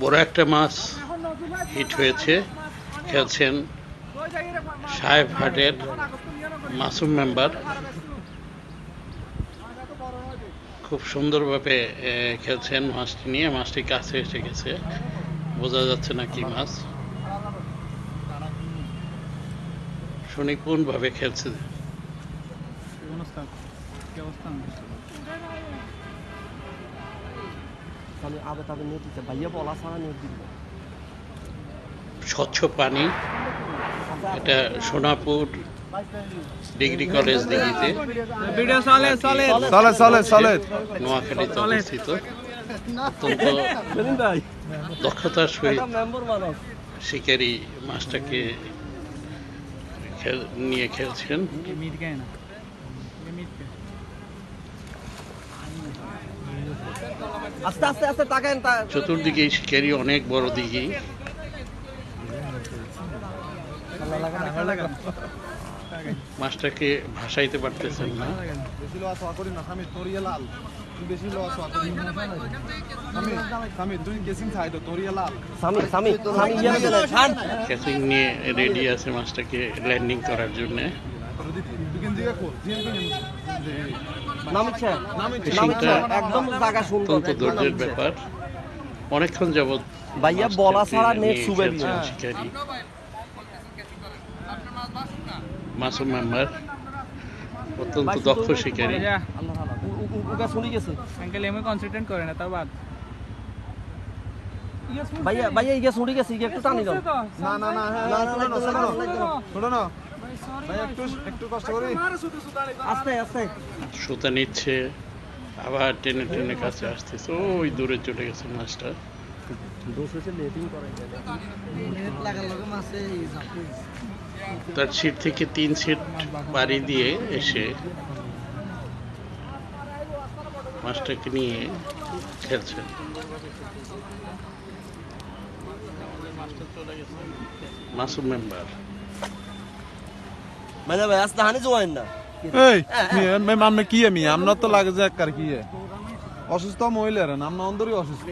বড় একটা মাছ হিট হয়েছে। খেলছেন সাহেব হাটের মাসুম মেম্বার। খুব সুন্দরভাবে খেলছেন মাছটি নিয়ে। মাছটি কাছে এসে গেছে। বোঝা যাচ্ছে না কি মাছ। সুনিপুণভাবে খেলছে। আমি আবে তবে নেট দিতে ভাইয়া বলা ছাড়া নেট দিব। স্বচ্ছ পানি এটা সোনাপুর ডিগ্রি কলেজ দিঘিতে ভিডিও চলে চলে। চলে চলে চলে। নোয়াখালীতে অবস্থিত। অত্যন্ত দক্ষতার সহিত শিকারি মাছটাকে নিয়ে খেলছেন আস্তে আস্তে আস্তে তাকান তা চতুর্দিকে শিকারি অনেক বড় দিঘি। মাছটাকে ভাসাইতে পারতেছেন না। নিয়ে রেডি আছে মাছটাকে ল্যান্ডিং করার জন্য। একদম জায়গা সুন্দর ধৈর্যের ব্যাপার অনেকক্ষণ যাবৎ ভাইয়া বলা ছাড়া নেট দিয়ে। শিকারি মাসুম মেম্বার অত্যন্ত দক্ষ শিকারী যা আল্লাহ আল্লাহ উ- উ- উ- উগা শুনি গেছে আঙ্কেল এমনি কনসেন্ট্রেট করে না তার বাদ ভাইয়া ভাইয়া ইগে শুনি গেছে ইগে একটু টানি দাও না না না না, না, না না, না, সুতা নিচ্ছে আবার টেনে টেনে কাছে আসতেছে। ওই দূরে চলে গেছে মাছটা। তার সিট থেকে তিন সিট পাড়ি দিয়ে এসে মাছটাকে নিয়ে খেলছেন মাসুম মেম্বার। মানে ভাই আস্তে হানি জোয়াইন না। এই মেম আমনে কি আমি? আমরা তো লাগে যে কার কি অসুস্থ মহিলার আমরা অন্দরই অসুস্থ।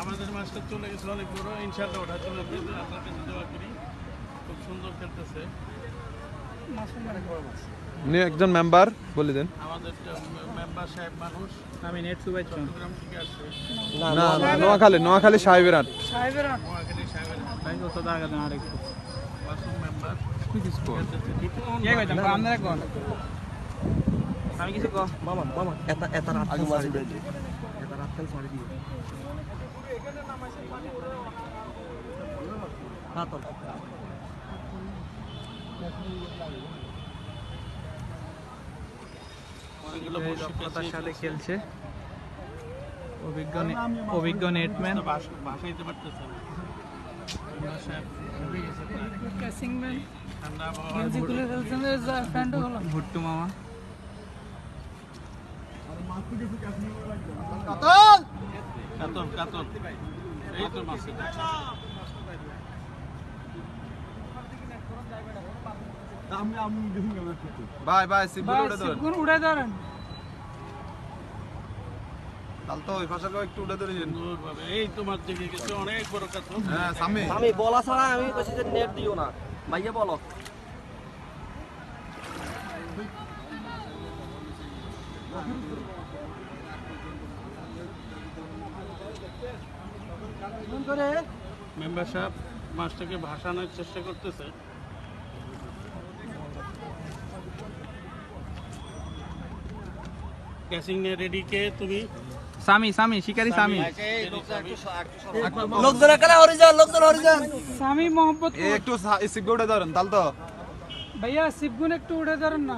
আমাদের মাছটা চলে গেছে অনেক বড় ইনশাল্লাহ ওঠা চলে আপনার কাছে দোয়া করি। খুব সুন্দর খেলতেছে। উনি একজন মেম্বার বলে দেন। আমাদের মেম্বার সাহেব মানুষ আমি নেট সুবাই চট্টগ্রাম থেকে আসছে। না না না নোয়াখালী নোয়াখালী সাহেবের হাট। নোয়াখালী সাহেবের তাই কত টাকা দেন আরেকটু। মাসুম মেম্বার কে কইতাম আপনারা কোন? আমি কিছু কো মামা মামা এটা এটা রাত খেল সারি দিয়ে এটা রাত খেল সারি দিয়ে হ্যাঁ তো। অনেকগুলো এই দক্ষতার সাথে খেলছে। অভিজ্ঞ অভিজ্ঞ নেটম্যান ভাসাইতে পারতেছে ডুবে গেছে প্রায়। ঠান্ডা আবহাওয়া। ভাই ভাই সিবগুলো উড়ে ধরেন। তাহলে তো ওই একটু উড়ে ধরে সুন্দরভাবে এই তোমার দিকে গেছে অনেক বড় কাতল হ্যাঁ আমি বলা ছাড়া আমি কইছি যে নেট দিও না। ভাইয়া বলো। মেম্বার সাহেব মাছটাকে ভাসানোর চেষ্টা করতেছে। ক্যাচিং নিয়ে রেডি কে তুমি? সামি সামি শিকারি সামি লোকজন এখানে হরি যান লোকজন হরি যান স্বামী মোহাম্মদ এই একটু সিবগুলো উড়ে ধরেন তাহলে তো। ভাইয়া শিবগুন একটু উঠে ধরেন না।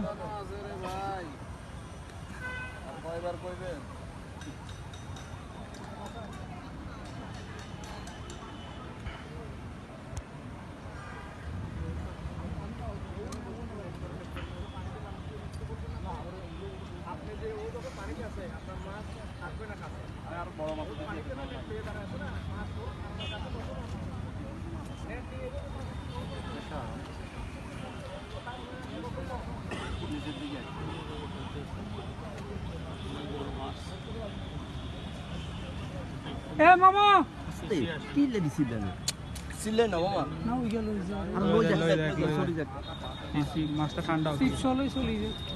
এ মামা! কি লে দিছি দেন সিলে না মামা না ওই গেল আর লই যাচ্ছে সরি যাচ্ছে মাছটা ঠান্ডা হচ্ছে। 7 16 চলে যাচ্ছে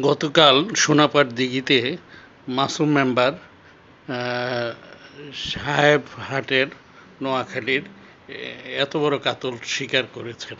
গতকাল সোনাপাট দিঘিতে মাসুম মেম্বার সাহেব হাটের নোয়াখালীর এত বড় কাতল স্বীকার করেছেন।